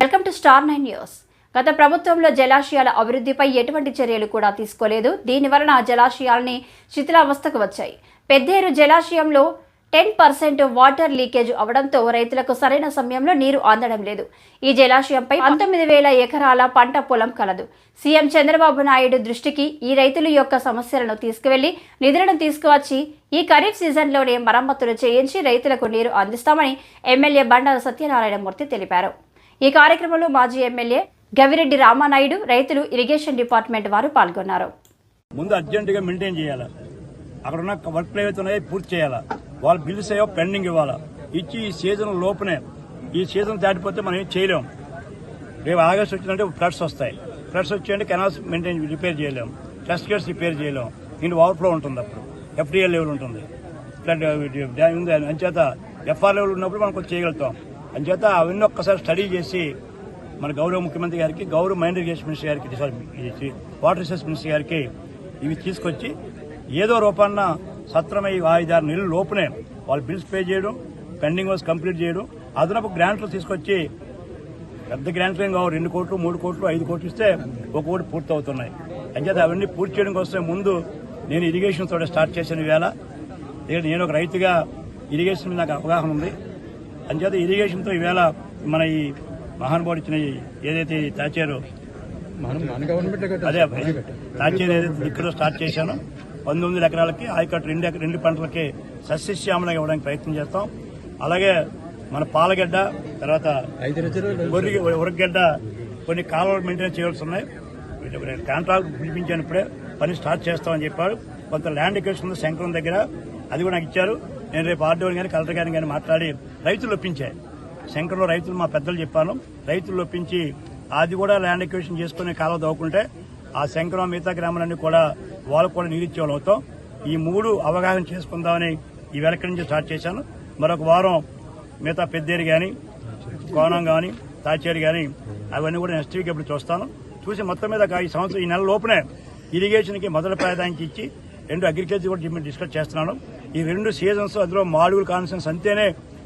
Welcome to Star nine News. గత ప్రభుత్వంలో జలాశయాల అభివృద్ధిపై ఎటువంటి చర్యలు కూడా తీసుకోలేదు. దీని వలన జలాశయాల్ని శిథిలావస్థకు వచ్చాయి. పెద్దేరు జలాశయంలో టెన్ పర్సెంట్ వాటర్ లీకేజ్ అవడంతో రైతులకు సరైన సమయంలో నీరు అందడం లేదు. ఈ జలాశయంపై పంతొమ్మిది వేల ఎకరాల పంట పొలం కలదు. సీఎం చంద్రబాబు నాయుడు దృష్టికి ఈ రైతుల యొక్క సమస్యలను తీసుకువెళ్ళి నిధులను తీసుకువచ్చి ఈ ఖరీఫ్ సీజన్లోనే మరమ్మతులు చేయించి రైతులకు నీరు అందిస్తామని ఎమ్మెల్యే బండారు సత్యనారాయణమూర్తి తెలిపారు. ఈ కార్యక్రమంలో మాజీ ఎమ్మెల్యే గవిరెడ్డి రామానాయుడు రైతులు ఇరిగేషన్ డిపార్ట్మెంట్ వారు పాల్గొన్నారు. ముందు అర్జెంటుగా మెయింటైన్ చేయాలి? అక్కడ ఉన్న వర్క్ ఏవైతే ఉన్నాయో పూర్తి చేయాలా? వాళ్ళ బిల్స్ ఏవో పెండింగ్ ఇవ్వాలా? ఇచ్చి ఈ సీజన్ లోపునే ఈ సీజన్ దాటిపోతే మనం ఏం చేయలేం. రేపు ఆగస్ట్ వచ్చిందంటే ఫ్లడ్స్ వస్తాయి. ఫ్లడ్స్ వచ్చాయంటే కెనాల్స్ మెయింటైన్ రిపేర్ చేయలేం. టెస్ట్ గేట్స్ రిపేర్ చేయలేం. ఇంటి ఓవర్ఫ్లో ఉంటుంది అప్పుడు. ఎఫ్డిఎల్ లెవెల్ ఉంటుంది. ఫ్లడ్ uh, ఉంది. అంచేత ఎఫ్ఆర్ లెవెల్ ఉన్నప్పుడు మనం కొంచెం చేయగలుగుతాం. అంచేత అవన్నీ ఒక్కసారి స్టడీ చేసి మన గౌరవ ముఖ్యమంత్రి గారికి గౌరవ మైండ్ ఇరిగేషన్ మినిస్టర్ గారికి సారీ వాటర్ రిసోర్స్ మినిస్టర్ గారికి ఇవి తీసుకొచ్చి ఏదో రూపాన్న సత్రమై ఐదారు నెలల లోపునే వాళ్ళు బిల్స్ పే చేయడం పెండింగ్ వర్క్స్ కంప్లీట్ చేయడం అదనపు గ్రాంట్లు తీసుకొచ్చి పెద్ద గ్రాంట్లు ఏం కావు రెండు కోట్లు మూడు కోట్లు ఐదు కోట్లు ఇస్తే ఒక కోటి పూర్తి అవుతున్నాయి అంచేత అవన్నీ పూర్తి చేయడం కోసం ముందు నేను ఇరిగేషన్ తోట స్టార్ట్ చేసిన వేళ నేను ఒక రైతుగా ఇరిగేషన్ నాకు అవగాహన ఉంది. అంచేత ఇరిగేషన్తో ఈవేళ మన ఈ మహానుభావుడు ఇచ్చిన ఏదైతే తాచారో అదే తాచేది ఏదైతే ఇక్కడ స్టార్ట్ చేశాను పంతొమ్మిది ఎకరాలకి ఆయకట్టు రెండు ఎకర- రెండు పంటలకి సస్యశ్యామలంగా ఇవ్వడానికి ప్రయత్నం చేస్తాం. అలాగే మన పాలగడ్డ తర్వాత గొర్రె ఉరగడ్డ కొన్ని కాలువలు మెయింటైన్ చేయాల్సి ఉన్నాయి. కాంట్రాక్ట్ పిలిపించాను ఇప్పుడే. పని స్టార్ట్ చేస్తామని చెప్పారు. కొంత ల్యాండ్ ఎక్వేషన్ శంకరం దగ్గర. అది కూడా నాకు ఇచ్చారు. నేను రేపు ఆర్డీఓ కానీ కలెక్టర్ గారిని కానీ మాట్లాడి రైతులు ఒప్పించాయి శంకరంలో రైతులు మా పెద్దలు చెప్పాను. రైతులు ఒప్పించి అది కూడా ల్యాండ్ ఎక్వేషన్ చేసుకునే కాలం తవ్వుకుంటే ఆ శంకరం మిగతా గ్రామాలన్నీ కూడా వాళ్ళకు కూడా నీరు అవుతాం. ఈ మూడు అవగాహన చేసుకుందామని ఈ వెనక నుంచి స్టార్ట్ చేశాను. మరొక వారం మిగతా పెద్దేరు కానీ కోణం కానీ తాచేరు కానీ అవన్నీ కూడా నెక్స్ట్ వీక్ ఎప్పుడు చూస్తాను. చూసి మొత్తం మీద ఈ సంవత్సరం ఈ నెల లోపునే ఇరిగేషన్కి మొదటి ప్రాధాన్యత ఇచ్చి రెండు అగ్రికల్చర్ కూడా డిస్కస్ చేస్తున్నాను. ఈ రెండు సీజన్స్ అందులో మాడుగుల కాన్సన్స్ అంతేనే